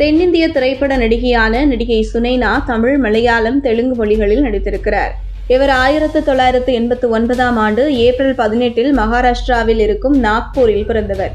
தென்னிந்திய திரைப்பட நடிகையான நடிகை சுனைனா தமிழ் மலையாளம் தெலுங்கு மொழிகளில் நடித்திருக்கிறார். இவர் ஆயிரத்து தொள்ளாயிரத்து எண்பத்து ஒன்பதாம் ஆண்டு ஏப்ரல் பதினெட்டில் மகாராஷ்டிராவில் இருக்கும் நாக்பூரில் பிறந்தவர்.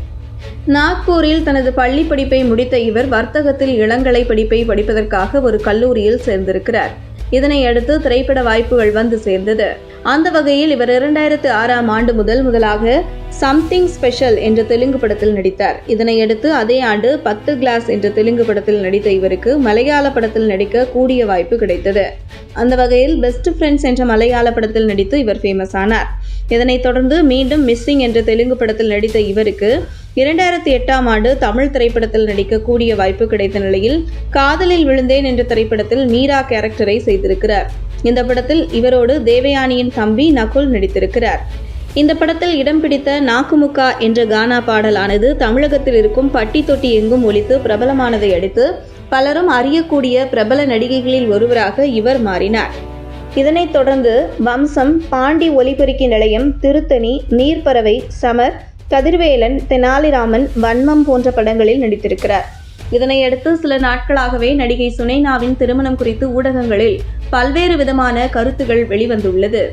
நாக்பூரில் தனது பள்ளி படிப்பை முடித்த இவர் வர்த்தகத்தில் இளங்கலை படிப்பை படிப்பதற்காக ஒரு கல்லூரியில் சேர்ந்திருக்கிறார். இதனையடுத்து திரைப்பட வாய்ப்புகள் வந்து சேர்ந்தது. அந்த வகையில் இவர் இரண்டாயிரத்து ஆறாம் ஆண்டு முதல் முதலாக சம்திங் ஸ்பெஷல் என்ற தெலுங்கு படத்தில் நடித்தார். இதனையடுத்து அதே ஆண்டு பத்து கிளாஸ் என்ற தெலுங்கு படத்தில் நடித்த இவருக்கு மலையாள படத்தில் நடிக்க கூடிய வாய்ப்பு கிடைத்தது. அந்த வகையில் பெஸ்ட் ஃப்ரெண்ட்ஸ் என்ற மலையாள படத்தில் நடித்து இவர் ஃபேமஸ் ஆனார். இதனைத் தொடர்ந்து மீண்டும் மிஸ்ஸிங் என்ற தெலுங்கு படத்தில் நடித்த இவருக்கு இரண்டாயிரத்தி எட்டாம் ஆண்டு தமிழ் திரைப்படத்தில் நடிக்க கூடிய வாய்ப்பு கிடைத்த நிலையில் காதலில் விழுந்தேன் என்ற திரைப்படத்தில் மீரா கேரக்டரை செய்திருக்கிறார். இந்த படத்தில் இவரோடு தேவயானியின் தம்பி நகுல் நடித்திருக்கிறார். இந்த படத்தில் இடம் பிடித்த நாக்குமுக்கா என்ற கானா பாடலானது தமிழகத்தில் இருக்கும் பட்டி தொட்டி எங்கும் ஒலித்து பிரபலமானதை அடுத்து பலரும் அறியக்கூடிய பிரபல நடிகைகளில் ஒருவராக இவர் மாறினார். இதனைத் தொடர்ந்து வம்சம் பாண்டி ஒலிபெருக்கி நிலையம் திருத்தணி நீர்ப்பறவை சமர் கதிர்வேலன் தெனாலிராமன் வன்மம் போன்ற படங்களில் நடித்திருக்கிறார். இதனையடுத்து சில நாட்களாகவே நடிகை சுனைனாவின் திருமணம் குறித்து ஊடகங்களில் பல்வேறு விதமான கருத்துகள் வெளிவந்துள்ளது.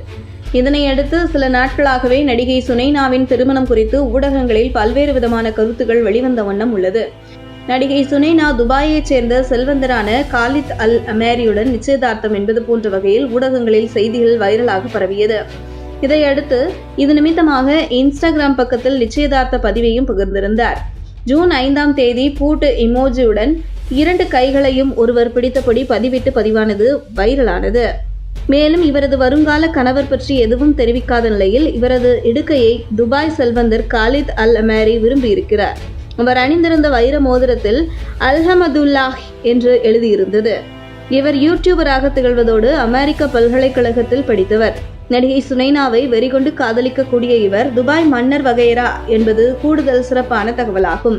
இதனையடுத்து சில நாட்களாகவே நடிகை சுனைனாவின் திருமணம் குறித்து ஊடகங்களில் பல்வேறு விதமான கருத்துகள் வெளிவந்த வண்ணம் உள்ளது. நடிகை சுனைனா துபாயைச் சேர்ந்த செல்வந்தரான காலித் அல் அமேரியுடன் நிச்சயதார்த்தம் என்பது போன்ற வகையில் ஊடகங்களில் செய்திகள் வைரலாக பரவியது. இதையடுத்து இது நிமித்தமாக இன்ஸ்டாகிராம் பக்கத்தில் நிச்சயதார்த்த பதிவையும் பகிர்ந்திருந்தார். ஜூன் ஐந்தாம் தேதி பூட்டு இமோஜியுடன் இரண்டு கைகளையும் ஒருவர் பிடித்தபடி பதிவிட்டு பதிவானது வைரலானது. மேலும் இவரது வருங்கால கணவர் பற்றி எதுவும் தெரிவிக்காத நிலையில் இவரது இடுக்கையை துபாய் செல்வந்தர் காலித் அல் அமேரி விரும்பியிருக்கிறார். அவர் அணிந்திருந்த வைர மோதிரத்தில் அல்ஹமதுல்லாஹ் என்று எழுதியிருந்தது. இவர் யூடியூபராக திகழ்வதோடு அமெரிக்க பல்கலைக்கழகத்தில் படித்தவர். நடிகை சுனைனாவை வெறிகொண்டு காதலிக்கக்கூடிய இவர் துபாய் மன்னர் வகைரா என்பது கூடுதல் சிறப்பான தகவலாகும்.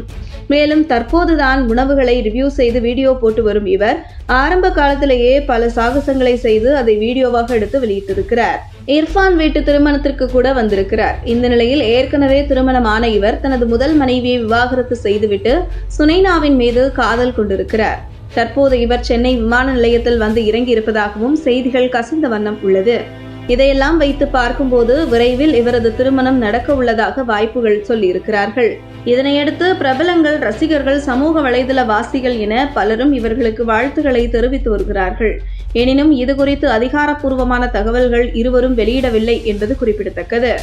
மேலும் தற்போதுதான் உணவுகளை ரிவ்யூ செய்து வீடியோ போட்டு வரும் இவர் ஆரம்ப காலத்திலேயே பல சாகசங்களை செய்து அதை வீடியோவாக எடுத்து வெளியிட்டிருக்கிறார். இர்ஃபான் வீட்டு திருமணத்திற்கு கூட வந்திருக்கிறார். இந்த நிலையில் ஏற்கனவே திருமணமான இவர் தனது முதல் மனைவியை விவாகரத்து செய்துவிட்டு சுனைனாவின் மீது காதல் கொண்டிருக்கிறார். தற்போது இவர் சென்னை விமான நிலையத்தில் வந்து இறங்கி இருப்பதாகவும் செய்திகள் கசிந்த வண்ணம் உள்ளது. இதையெல்லாம் வைத்து பார்க்கும்போது விரைவில் இவரது திருமணம் நடக்க உள்ளதாக வாய்ப்புகள் சொல்லியிருக்கிறார்கள். இதனையடுத்து பிரபலங்கள் ரசிகர்கள் சமூக வலைதள வாசிகள் என பலரும் இவர்களுக்கு வாழ்த்துக்களை தெரிவித்து வருகிறார்கள். எனினும் இதுகுறித்து அதிகாரப்பூர்வமான தகவல்கள் இருவரும் வெளியிடவில்லை என்பது குறிப்பிடத்தக்கது.